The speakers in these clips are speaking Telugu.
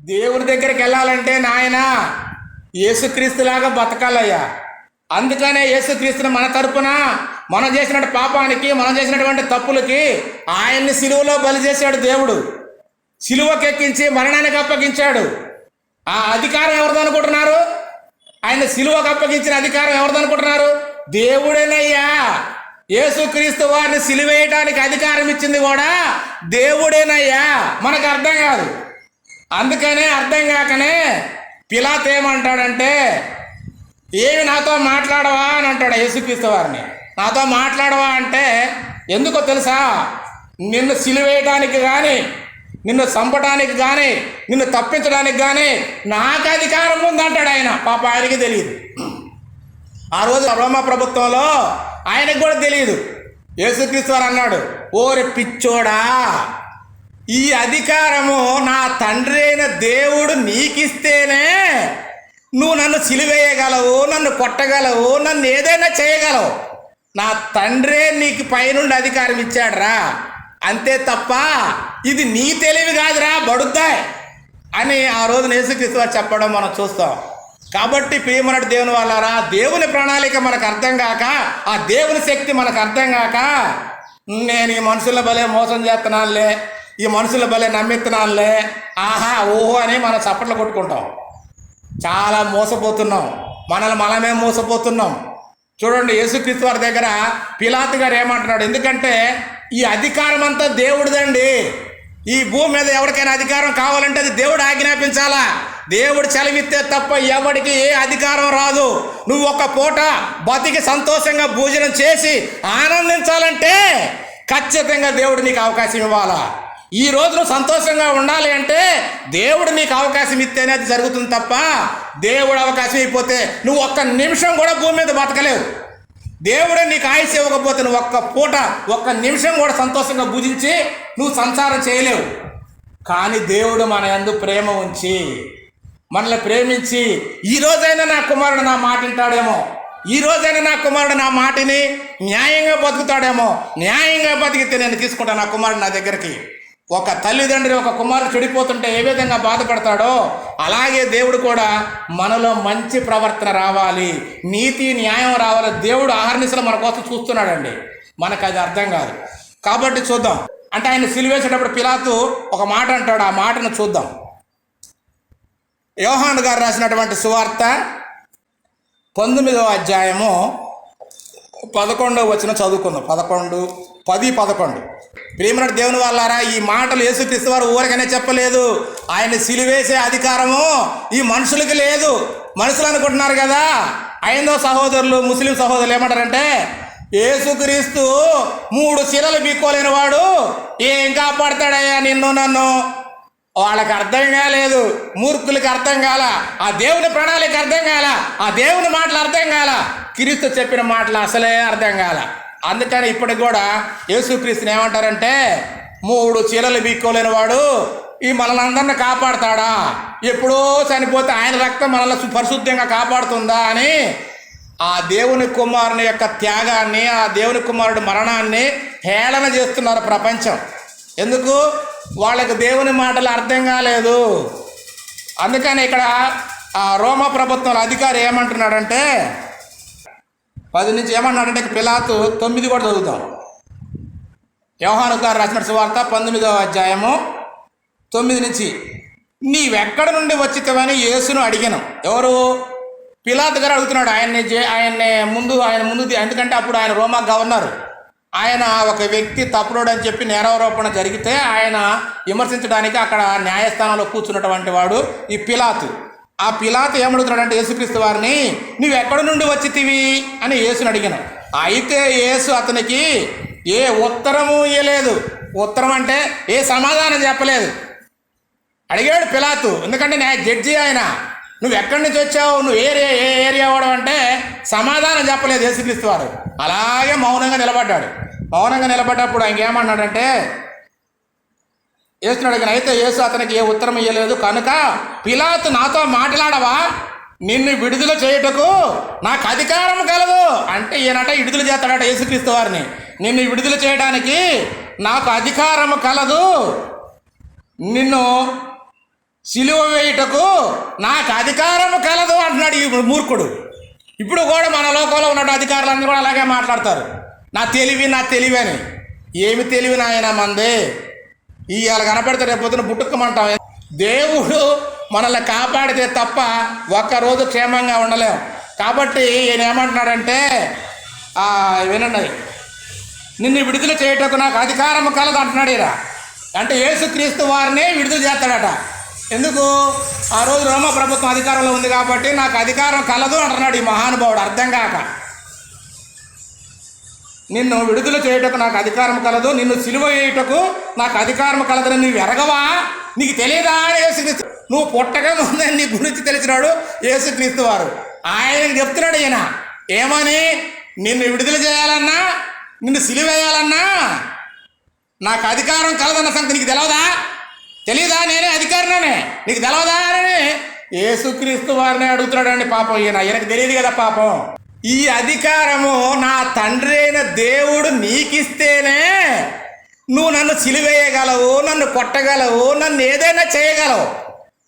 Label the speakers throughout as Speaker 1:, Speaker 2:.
Speaker 1: దేవుడి దగ్గరికి వెళ్ళాలంటే నాయన యేసుక్రీస్తులాగా బతకాలయ్యా. అందుకనే యేసుక్రీస్తుని మన తరపున మనం చేసినటువంటి పాపానికి మనం చేసినటువంటి తప్పులకి ఆయన్ని సిలువలో బలి చేశాడు దేవుడు. సిలువకెక్కించి మరణానికి అప్పగించాడు. ఆ అధికారం ఎవరిదనుకుంటున్నారు ఆయన సిలువకు అప్పగించిన అధికారం ఎవరిదనుకుంటున్నారు దేవుడేనయ్యా. యేసుక్రీస్తు వారిని సిలివేయటానికి అధికారం ఇచ్చింది కూడా దేవుడేనయ్యా. మనకు అర్థం కాదు. అందుకనే అర్థం కాకనే పిలాత్ ఏమంటాడంటే ఏమి నాతో మాట్లాడవా అని అంటాడు యేసుక్రీస్తు వారిని. నాతో మాట్లాడవా అంటే ఎందుకో తెలుసా? నిన్ను సిలివేయడానికి కానీ నిన్ను చంపడానికి కానీ నిన్ను తప్పించడానికి కానీ నాకు అధికారం ఉందంటాడు ఆయన. పాప ఆయనకి తెలియదు ఆ రోజు రోమా ప్రభుత్వంలో ఆయనకు కూడా తెలియదు యేసుక్రీస్తు వారు అన్నాడు ఓరి పిచ్చోడా ఈ అధికారము నా తండ్రి అయిన దేవుడు నీకిస్తేనే నువ్వు నన్ను సిలివేయగలవు నన్ను కొట్టగలవు నన్ను ఏదైనా చేయగలవు. నా తండ్రే నీకు పైనుండి అధికారం ఇచ్చాడురా. అంతే తప్ప ఇది నీ తెలివి కాదురా బడుద్దాయ్ అని ఆ రోజు నేసుక్రీస్తు చెప్పడం మనం చూస్తాం. కాబట్టి ప్రియమనటి దేవుని వాళ్ళారా దేవుని ప్రణాళిక మనకు అర్థం కాక ఆ దేవుని శక్తి మనకు అర్థం కాక నేను ఈ మనుషుల భలే మోసం చేస్తున్నానులే. ఈ మనుషుల భలే నమ్మిస్తున్నానులే ఆహా ఓహో అని మనం చప్పట్లు కొట్టుకుంటాం. చాలా మోసపోతున్నాం. మనల్ని మనమే మోసపోతున్నాం. చూడండి యేసుక్రీస్తు వారి దగ్గర పిలాత్ గారు ఏమంటున్నాడు? ఎందుకంటే ఈ అధికారం అంతా దేవుడిదండి. ఈ భూమి మీద ఎవరికైనా అధికారం కావాలంటే అది దేవుడు ఆజ్ఞాపించాలా? దేవుడు చలివిస్తే తప్ప ఎవడికి ఏ అధికారం రాదు. నువ్వు ఒక పూట బతికి సంతోషంగా భోజనం చేసి ఆనందించాలంటే ఖచ్చితంగా దేవుడు నీకు అవకాశం ఇవ్వాలా? ఈ రోజు నువ్వు సంతోషంగా ఉండాలి అంటే దేవుడు నీకు అవకాశం ఇస్తేనే అది జరుగుతుంది తప్ప దేవుడు అవకాశం అయిపోతే నువ్వు ఒక్క నిమిషం కూడా భూమి మీద బతకలేవు. దేవుడే నీకు ఆయుష్ ఇవ్వకపోతే నువ్వు ఒక్క పూట ఒక్క నిమిషం కూడా సంతోషంగా భుజించి నువ్వు సంసారం చేయలేవు. కానీ దేవుడు మన యందు ప్రేమ ఉంచి మనల్ని ప్రేమించి ఈ రోజైనా నా కుమారుడు నా మాట వింటాడేమో. ఈ రోజైనా నా కుమారుడు నా మాటిని న్యాయంగా బతుకుతాడేమో. న్యాయంగా బతికితే నేను తీసుకుంటాను నా కుమారుడు నా దగ్గరికి. ఒక తల్లిదండ్రి ఒక కుమారుడు చెడిపోతుంటే ఏ విధంగా బాధపడతాడో అలాగే దేవుడు కూడా మనలో మంచి ప్రవర్తన రావాలి. నీతి న్యాయం రావాలి. దేవుడు ఆహర్నిశలు మన కోసం చూస్తున్నాడండి. మనకు అది అర్థం కాదు. కాబట్టి చూద్దాం. అంటే ఆయన సిలివేసేటప్పుడు పిలాతు ఒక మాట అంటాడు. ఆ మాటను చూద్దాం. యోహాన్ గారు రాసినటువంటి సువార్త పంతొమ్మిదవ అధ్యాయము పదకొండవ వచ్చిన చదువుకుందాం. పదకొండు పది పదకొండు. ప్రేమనటి దేవుని వాళ్ళారా ఈ మాటలు యేసుక్రీస్తు వారు ఊరకనే చెప్పలేదు. ఆయన సిలివేసే అధికారము ఈ మనుషులకి లేదు. మనుషులు అనుకుంటున్నారు కదా ఐందో సహోదరులు ముస్లిం సహోదరులు ఏమంటారంటే యేసుక్రీస్తు మూడు శిలలు బీక్కోలేని వాడు ఏం కాపాడతాడయ్యా నిన్ను నన్ను? వాళ్ళకి అర్థం కాలేదు. మూర్ఖులకి అర్థం కాల. ఆ దేవుని ప్రణాళిక అర్థం కాల. ఆ దేవుని మాటలు అర్థం కాల. క్రీస్తు చెప్పిన మాటలు అసలే అర్థం కాల. అందుకని ఇప్పటికి కూడా యేసుక్రీస్తుని ఏమంటారంటే మూడు చీలలు బీక్కోలేని వాడు ఈ మనలందరిని కాపాడతాడా? ఎప్పుడో చనిపోతే ఆయన రక్తం మనల్ని సు- పరిశుద్ధంగా కాపాడుతుందా అని ఆ దేవుని కుమారుని యొక్క త్యాగాన్ని ఆ దేవుని కుమారుడు మరణాన్ని హేళన చేస్తున్నారు ప్రపంచం. ఎందుకు? వాళ్ళకి దేవుని మాటలు అర్థం కాలేదు. అందుకని ఇక్కడ ఆ రోమా ప్రభుత్వం అధికారి ఏమంటున్నాడంటే పది నుంచి ఏమన్నాడంటే పిలాతు తొమ్మిది కూడా చదువుతాం. వ్యవహాను గారు రాసిన సువార్త పంతొమ్మిదవ అధ్యాయము తొమ్మిది నుంచి. నీవెక్కడ నుండి వచ్చితవని యేసును అడిగాను. ఎవరు? పిలాతు గారు అడుగుతున్నాడు ఆయన్ని జే- ఆయన్ని ముందు ఆయన ముందు ఎందుకంటే అప్పుడు ఆయన రోమా గవర్నర్. ఆయన ఒక వ్యక్తి తప్పుడోడు అని చెప్పి నేరారోపణ జరిగితే ఆయన విమర్శించడానికి అక్కడ న్యాయస్థానంలో కూర్చున్నటువంటి వాడు ఈ పిలాతు. ఆ పిలాతు ఏమడుగుతున్నాడంటే యేసుక్రీస్తు వారిని నువ్వు ఎక్కడి నుండి వచ్చితివి? అని యేసుని అడిగాను. అయితే యేసు అతనికి ఏ ఉత్తరము ఇయ్యలేదు. ఉత్తరం అంటే ఏ సమాధానం చెప్పలేదు. అడిగాడు పిలాతు ఎందుకంటే నే జడ్జి ఆయన. నువ్వు ఎక్కడి నుంచి వచ్చావు? నువ్వు ఏరియా ఏ ఏరియా వాడు అంటే సమాధానం చెప్పలేదు యేసుక్రీస్తు వారు. అలాగే మౌనంగా నిలబడ్డాడు. మౌనంగా నిలబడ్డప్పుడు ఆయన ఏమన్నాడంటే యేసుని అడిగిన అయితే యేసు అతనికి ఏ ఉత్తరం ఇవ్వలేదు కనుక పిలాతు నాతో మాట్లాడవా? నిన్ను విడుదల చేయుటకు నాకు అధికారం కలదు. అంటే ఈయనట విడుదల చేస్తాడట యేసుక్రీస్తు వారిని. నిన్ను విడుదల చేయడానికి నాకు అధికారం కలదు. నిన్ను సిలువ వేయుటకు నాకు అధికారం కలదు. అంటున్నాడు ఈ మూర్ఖుడు. ఇప్పుడు కూడా మన లోకంలో ఉన్న అధికారులందరూ కూడా అలాగే మాట్లాడతారు. నా తెలివి నా తెలివి అని. ఏమి తెలివి నాయన మంది? ఇవాళ కనపడితే రేపు పొద్దున పుట్టుకమంటాం దేవుడు మనల్ని కాపాడితే తప్ప ఒక్కరోజు క్షేమంగా ఉండలేం. కాబట్టి ఈయన ఏమంటున్నాడంటే వినండి. నిన్ను విడుదల చేయటకు నాకు అధికారం కలదు అంటున్నాడు ఈయన. అంటే యేసుక్రీస్తు వారిని విడుదల చేస్తాడట. ఎందుకు? ఆ రోజు రోమ ప్రభుత్వం అధికారంలో ఉంది కాబట్టి నాకు అధికారం కలదు అంటున్నాడు ఈ మహానుభావుడు అర్థం కాక. నిన్ను విడుదల చేయుటకు నాకు అధికారం కలదు నిన్ను సిలువ వేయుటకు నాకు అధికారం కలదని నువ్వు ఎరగవా? నీకు తెలియదా అని యేసుక్రీస్తు? నువ్వు పుట్టగా ఉందని నీ గురించి తెలిసినాడు యేసుక్రీస్తు వారు. ఆయనకు చెప్తున్నాడు ఈయన ఏమని? నిన్ను విడుదల చేయాలన్నా? నిన్ను సిలివేయాలన్నా నాకు అధికారం కలదన్న సంగతి నీకు తెలవదా? తెలియదా నేనే అధికారినే నీకు తెలవదా? అని యేసుక్రీస్తు వారిని అడుగుతున్నాడండి పాపం ఈయన. ఈయనకు తెలియదు కదా పాపం. ఈ అధికారము నా తండ్రి అయిన దేవుడు నీకిస్తేనే నువ్వు నన్ను సిలివేయగలవు నన్ను కొట్టగలవు నన్ను ఏదైనా చేయగలవు.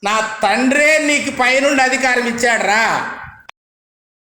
Speaker 1: నా తండ్రే నీకు పైనుండి అధికారం ఇచ్చాడ్రా.